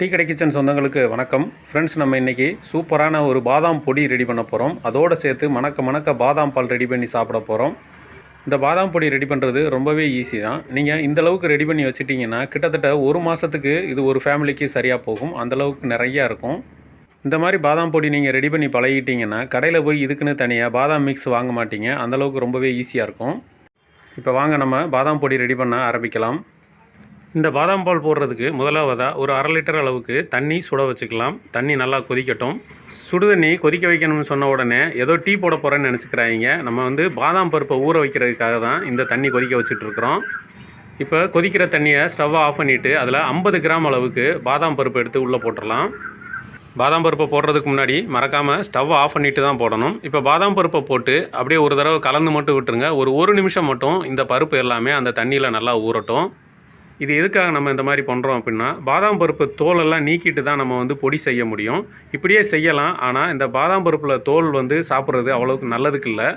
Tea கடை kitchen சொந்தங்களுக்கு வணக்கம். ஃப்ரெண்ட்ஸ் நம்ம இன்றைக்கி சூப்பரான ஒரு பாதாம் பொடி ரெடி பண்ண போகிறோம் அதோடு சேர்த்து மணக்க மணக்க பாதாம் பால் ரெடி பண்ணி சாப்பிட போகிறோம் இந்த பாதாம் பொடி ரெடி பண்ணுறது ரொம்பவே ஈஸி தான். நீங்கள் இந்த அளவுக்கு ரெடி பண்ணி வச்சிட்டிங்கன்னா கிட்டத்தட்ட ஒரு மாதத்துக்கு இது ஒரு ஃபேமிலிக்கு சரியாக போகும். அந்த அளவுக்கு நிறையா இருக்கும். இந்த மாதிரி பாதாம் பொடி நீங்கள் ரெடி பண்ணி பழகிட்டீங்கன்னா கடையில் போய் இதுக்குன்னு தனியாக பாதாம் மிக்ஸ் வாங்க மாட்டீங்க. அந்தளவுக்கு ரொம்பவே ஈஸியாக இருக்கும். இப்போ வாங்க நம்ம பாதாம் பொடி ரெடி பண்ண ஆரம்பிக்கலாம். இந்த பாதாம் பால் போடுறதுக்கு முதலாவதாக ஒரு அரை லிட்டர் அளவுக்கு தண்ணி சுட வச்சுக்கலாம். தண்ணி நல்லா கொதிக்கட்டும். சுடு தண்ணி கொதிக்க வைக்கணும்னு சொன்ன உடனே ஏதோ டீ போட போகிறேன்னு நினச்சிக்கிறாங்க. நம்ம வந்து பாதாம் பருப்பை ஊற வைக்கிறதுக்காக தான் இந்த தண்ணி கொதிக்க வச்சுட்ருக்குறோம் இப்போ கொதிக்கிற தண்ணியை ஸ்டவ்வை ஆஃப் பண்ணிவிட்டு அதில் ஐம்பது கிராம் அளவுக்கு பாதாம் பருப்பு எடுத்து உள்ளே போட்டுடலாம். பாதாம் பருப்பை போடுறதுக்கு முன்னாடி மறக்காமல் ஸ்டவ் ஆஃப் பண்ணிட்டு தான் போடணும். இப்போ பாதாம் பருப்பை போட்டு அப்படியே ஒரு தடவை கலந்து மட்டும் விட்டுருங்க. ஒரு ஒரு நிமிஷம் மட்டும் இந்த பருப்பு எல்லாமே அந்த தண்ணியில் நல்லா ஊறட்டும். இது எதுக்காக நம்ம இந்த மாதிரி பண்ணுறோம் அப்படின்னா பாதாம் பருப்பு தோலெல்லாம் நீக்கிட்டு தான் நம்ம வந்து பொடி செய்ய முடியும். இப்படியே செய்யலாம் ஆனால் இந்த பாதாம் பருப்பில் தோல் வந்து சாப்பிட்றது அவ்வளோக்கு நல்லதுக்கு இல்லை.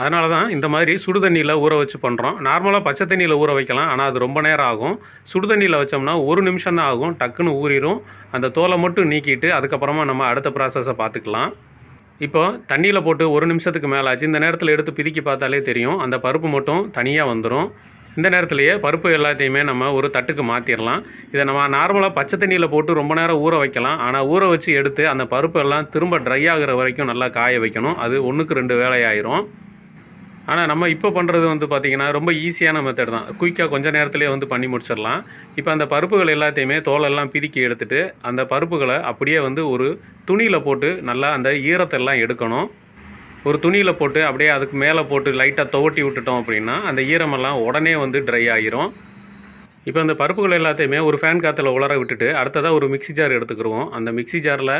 அதனால தான் இந்த மாதிரி சுடு தண்ணியில் ஊற வச்சு பண்ணுறோம் நார்மலாக பச்சை தண்ணியில் ஊற வைக்கலாம் ஆனால் அது ரொம்ப நேரம் ஆகும். சுடு தண்ணியில் வச்சோம்னா ஒரு நிமிஷம் தான் ஆகும் டக்குன்னு ஊறிடும் அந்த தோலை மட்டும் நீக்கிட்டு அதுக்கப்புறமா நம்ம அடுத்த ப்ராசஸை பார்த்துக்கலாம். இப்போ தண்ணியில் போட்டு ஒரு நிமிஷத்துக்கு மேலே ஆச்சு இந்த நேரத்தில் எடுத்து பிதுக்கி பார்த்தாலே தெரியும். அந்த பருப்பு மட்டும் தனியாக வந்துடும் இந்த நேரத்துலையே பருப்பு எல்லாத்தையுமே நம்ம ஒரு தட்டுக்கு மாற்றிடலாம் இதை நம்ம நார்மலாக பச்சை தண்ணியில் போட்டு ரொம்ப நேரம் ஊற வைக்கலாம். ஆனால் ஊற வச்சு எடுத்து அந்த பருப்பு எல்லாம் திரும்ப ட்ரை ஆகுற வரைக்கும் நல்லா காய வைக்கணும். அது ஒன்றுக்கு ரெண்டு வேலையாயிரும். ஆனால் நம்ம இப்போ பண்ணுறது வந்து பார்த்திங்கன்னா ரொம்ப ஈஸியான மெத்தட் தான். குயிக்காக கொஞ்சம் நேரத்துலேயே வந்து பண்ணி முடிச்சிடலாம். இப்போ அந்த பருப்புகள் எல்லாத்தையுமே தோலெல்லாம் பிதுக்கி எடுத்துகிட்டு அந்த பருப்புகளை அப்படியே வந்து ஒரு துணியில் போட்டு நல்லா அந்த ஈரத்தெல்லாம் எடுக்கணும். ஒரு துணியில் போட்டு அப்படியே அதுக்கு மேலே போட்டு லைட்டாக துவட்டி விட்டுட்டோம் அப்படின்னா அந்த ஈரமெல்லாம் உடனே வந்து ட்ரை ஆகிரும் இப்போ அந்த பருப்புகள் எல்லாத்தையுமே ஒரு ஃபேன் காற்றுல உலர விட்டுட்டு அடுத்ததாக ஒரு மிக்ஸி ஜார் எடுத்துக்கிருவோம். அந்த மிக்ஸி ஜாரில்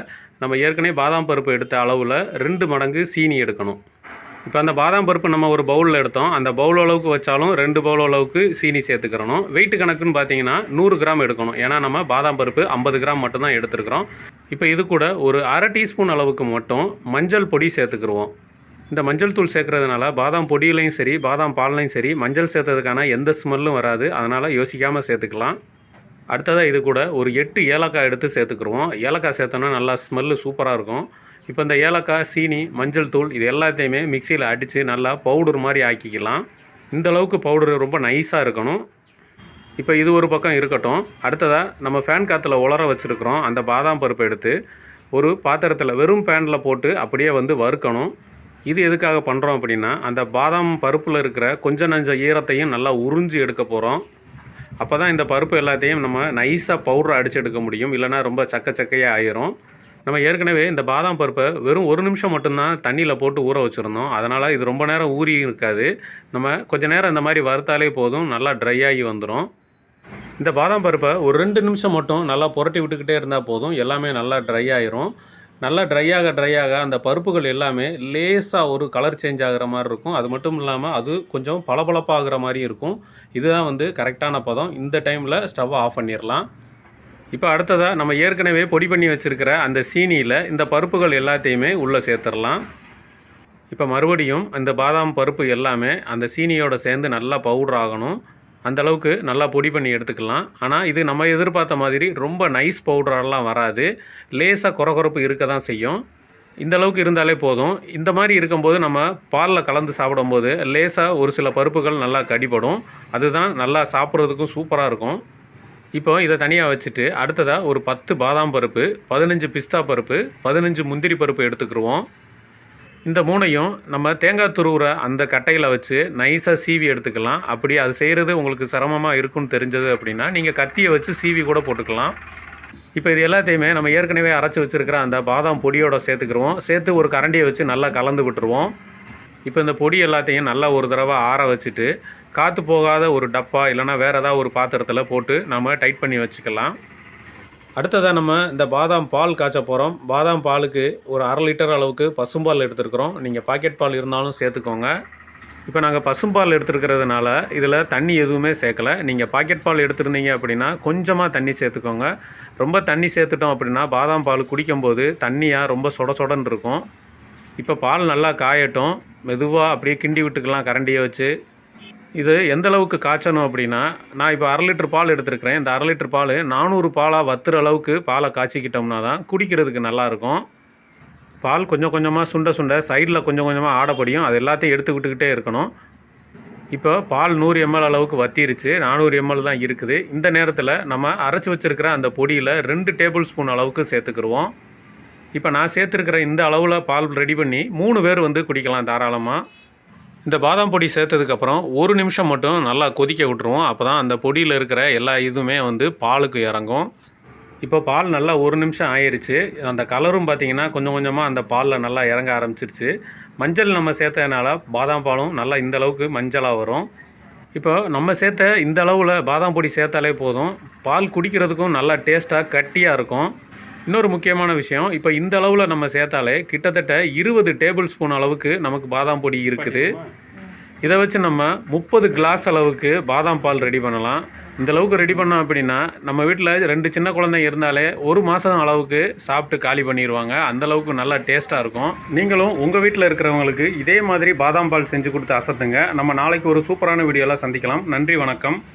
நம்ம ஏற்கனவே பாதாம் பருப்பு எடுத்த அளவில் ரெண்டு மடங்கு சீனி எடுக்கணும். இப்போ அந்த பாதாம் பருப்பு நம்ம ஒரு பவுலில் எடுத்தோம். அந்த பவுல் அளவுக்கு வச்சாலும் ரெண்டு பவுல் அளவுக்கு சீனி சேர்த்துக்கிறணும். வெயிட் கணக்குன்னு பார்த்தீங்கன்னா நூறு கிராம் எடுக்கணும். ஏன்னா நம்ம பாதாம் பருப்பு ஐம்பது கிராம் மட்டும்தான் எடுத்துருக்குறோம். இப்போ இது கூட ஒரு அரை டீஸ்பூன் அளவுக்கு மட்டும் மஞ்சள் பொடி சேர்த்துக்கிடுவோம் இந்த மஞ்சள் தூள் சேர்க்கறதுனால பாதாம் பொடியிலையும் சரி பாதாம் பால்லையும் சரி மஞ்சள் சேர்த்ததுக்கான எந்த ஸ்மெல்லும் வராது. அதனால் யோசிக்காமல் சேர்த்துக்கலாம். அடுத்ததாக இது கூட ஒரு எட்டு ஏலக்காய் எடுத்து சேர்த்துக்குருவோம். ஏலக்காய் சேர்த்தோன்னா நல்லா ஸ்மெல்லு சூப்பராக இருக்கும். இப்போ இந்த ஏலக்காய் சீனி மஞ்சள் தூள் இது எல்லாத்தையுமே மிக்சியில் அடித்து நல்லா பவுடர் மாதிரி ஆக்கிக்கலாம். இந்த அளவுக்கு பவுடர் ரொம்ப நைஸாக இருக்கணும். இப்போ இது ஒரு பக்கம் இருக்கட்டும். அடுத்ததாக நம்ம ஃபேன் காற்றுல உலர வச்சுருக்குறோம். அந்த பாதாம் பருப்பு எடுத்து ஒரு பாத்திரத்தில் வெறும் பேனில் போட்டு அப்படியே வந்து வறுக்கணும். இது எதுக்காக பண்ணுறோம் அப்படின்னா அந்த பாதாம் பருப்பில் இருக்கிற கொஞ்ச நஞ்ச ஈரத்தையும் நல்லா உறிஞ்சி எடுக்க போகிறோம் அப்போ தான் இந்த பருப்பு எல்லாத்தையும் நம்ம நைஸாக பவுடர் அடித்து எடுக்க முடியும். இல்லைனா ரொம்ப சக்க சக்கையாக ஆயிரும். நம்ம ஏற்கனவே இந்த பாதாம் பருப்பை வெறும் ஒரு நிமிஷம் மட்டும்தான் தண்ணியில் போட்டு ஊற வச்சுருந்தோம். அதனால் இது ரொம்ப நேரம் ஊறி இருக்காது. நம்ம கொஞ்ச நேரம் இந்த மாதிரி வறுத்தாலே போதும். நல்லா ட்ரை ஆகி வந்துடும் இந்த பாதாம் பருப்பை ஒரு ரெண்டு நிமிஷம் மட்டும் நல்லா புரட்டி விட்டுக்கிட்டே இருந்தால் போதும். எல்லாமே நல்லா ட்ரை ஆயிரும். நல்லா ட்ரை ஆக ட்ரை ஆக அந்த பருப்புகள் எல்லாமே லேசாக ஒரு கலர் சேஞ்ச் ஆகிற மாதிரி இருக்கும். அது மட்டும் இல்லாமல் அது கொஞ்சம் பளபளப்பாகிற மாதிரி இருக்கும். இதுதான் வந்து கரெக்டான பதம். இந்த டைமில் ஸ்டவ்வை ஆஃப் பண்ணிடலாம் இப்போ அடுத்ததாக நம்ம ஏற்கனவே பொடி பண்ணி வச்சுருக்கிற அந்த சீனியில் இந்த பருப்புகள் எல்லாத்தையுமே உள்ளே சேர்த்துடலாம் இப்போ மறுபடியும் இந்த பாதாம் பருப்பு எல்லாமே அந்த சீனியோட சேர்ந்து நல்லா பவுடர் ஆகணும். அந்த அளவுக்கு நல்லா பொடி பண்ணி எடுத்துக்கலாம். ஆனால் இது நம்ம எதிர்பார்த்த மாதிரி ரொம்ப நைஸ் பவுடரெல்லாம் வராது. லேசாக குறகுறப்பு இருக்க தான் செய்யும். இந்த அளவுக்கு இருந்தாலே போதும். இந்த மாதிரி இருக்கும்போது நம்ம பாலில் கலந்து சாப்பிடும்போது லேசாக ஒரு சில பருப்புகள் நல்லா கடிபடும். அதுதான் நல்லா சாப்பிட்றதுக்கும் சூப்பராக இருக்கும். இப்போ இதை தனியாக வச்சுட்டு அடுத்ததாக ஒரு பத்து பாதாம் பருப்பு பதினஞ்சு பிஸ்தா பருப்பு பதினஞ்சு முந்திரி பருப்பு எடுத்துக்கிடுவோம் இந்த மூணையும் நம்ம தேங்காய் துருவுற அந்த கட்டையில் வச்சு நைஸாக சீவி எடுத்துக்கலாம். அப்படி அது செய்கிறது உங்களுக்கு சிரமமாக இருக்குன்னு தெரிஞ்சது அப்படின்னா நீங்கள் கத்தியை வச்சு சீவி கூட போட்டுக்கலாம். இப்போ இது எல்லாத்தையுமே நம்ம ஏற்கனவே அரைச்சி வச்சுருக்கிற அந்த பாதாம் பொடியோட சேர்த்துக்கிருவோம். சேர்த்து ஒரு கரண்டியை வச்சு நல்லா கலந்து விட்டுருவோம். இப்போ இந்த பொடி எல்லாத்தையும் நல்லா ஒரு தடவை ஆற வச்சுட்டு காற்று போகாத ஒரு டப்பா இல்லைனா வேறு ஏதாவது ஒரு பாத்திரத்தில் போட்டு நம்ம டைட் பண்ணி வச்சுக்கலாம். அடுத்ததாக நம்ம இந்த பாதாம் பால் காய்ச்ச போகிறோம் பாதாம் பாலுக்கு ஒரு அரை லிட்டர் அளவுக்கு பசும்பால் எடுத்துருக்குறோம். நீங்கள் பாக்கெட் பால் இருந்தாலும் சேர்த்துக்கோங்க. இப்போ நாங்கள் பசும்பால் எடுத்துருக்கிறதுனால இதில் தண்ணி எதுவுமே சேர்க்கலை. நீங்கள் பாக்கெட் பால் எடுத்துருந்தீங்க அப்படின்னா கொஞ்சமாக தண்ணி சேர்த்துக்கோங்க. ரொம்ப தண்ணி சேர்த்துட்டோம் அப்படின்னா பாதாம் பால் குடிக்கும்போது தண்ணியாக ரொம்ப சொட சொடன்னு இருக்கும். இப்போ பால் நல்லா காயட்டும். மெதுவாக அப்படியே கிண்டி விட்டுக்கலாம் கரண்டியை வச்சு. இது எந்த அளவுக்கு காய்ச்சணும் அப்படின்னா நான் இப்போ அரை லிட்டர் பால் எடுத்துருக்கிறேன். இந்த அரை லிட்டர் பால் நானூறு பாலாக வத்துற அளவுக்கு பாலை காய்ச்சிக்கிட்டோம்னா தான் குடிக்கிறதுக்கு நல்லாயிருக்கும் பால் கொஞ்சம் கொஞ்சமாக சுண்ட சுண்ட சைடில் கொஞ்சம் கொஞ்சமாக ஆடப்படியும் அது எல்லாத்தையும் எடுத்துக்கிட்டுக்கிட்டே இருக்கணும். இப்போ பால் நூறு எம்எல் அளவுக்கு வத்திருச்சு. நானூறு எம்எல் தான் இருக்குது. இந்த நேரத்தில் நம்ம அரைச்சி வச்சிருக்கிற அந்த பொடியில் ரெண்டு டேபிள் ஸ்பூன் அளவுக்கு சேர்த்துக்கிருவோம். இப்போ நான் சேர்த்துருக்கிற இந்த அளவில் பால் ரெடி பண்ணி மூணு பேர் வந்து குடிக்கலாம் தாராளமாக இந்த பாதாம் பொடி சேர்த்ததுக்கப்புறம் ஒரு நிமிஷம் மட்டும் நல்லா கொதிக்க விட்டுருவோம். அப்போ தான் அந்த பொடியில் இருக்கிற எல்லா இதுவுமே வந்து பாலுக்கு இறங்கும். இப்போ பால் நல்லா ஒரு நிமிஷம் ஆயிடுச்சு அந்த கலரும் பார்த்தீங்கன்னா கொஞ்சம் கொஞ்சமாக அந்த பாலில் நல்லா இறங்க ஆரம்பிச்சிருச்சு. மஞ்சள் நம்ம சேர்த்ததுனால பாதாம் பாலும் நல்லா இந்த அளவுக்கு மஞ்சளாக வரும். இப்போ நம்ம சேர்த்த இந்த அளவில் பாதாம் பொடி சேர்த்தாலே போதும். பால் குடிக்கிறதுக்கும் நல்லா டேஸ்ட்டாக கட்டியாக இருக்கும். இன்னொரு முக்கியமான விஷயம் இப்போ இந்த அளவில் நம்ம சேர்த்தாலே கிட்டத்தட்ட இருபது டேபிள் ஸ்பூன் அளவுக்கு நமக்கு பாதாம் பொடி இருக்குது. இதை வச்சு நம்ம முப்பது கிளாஸ் அளவுக்கு பாதாம் பால் ரெடி பண்ணலாம். இந்த அளவுக்கு ரெடி பண்ணோம் அப்படின்னா நம்ம வீட்டில் ரெண்டு சின்ன குழந்தைங்க இருந்தாலே ஒரு மாதம் அளவுக்கு சாப்பிட்டு காலி பண்ணிடுவாங்க அந்தளவுக்கு நல்லா டேஸ்ட்டாக இருக்கும். நீங்களும் உங்கள் வீட்டில் இருக்கிறவங்களுக்கு இதே மாதிரி பாதாம் பால் செஞ்சு கொடுத்து அசத்துங்க. நம்ம நாளைக்கு ஒரு சூப்பரான வீடியோலாம் சந்திக்கலாம். நன்றி வணக்கம்.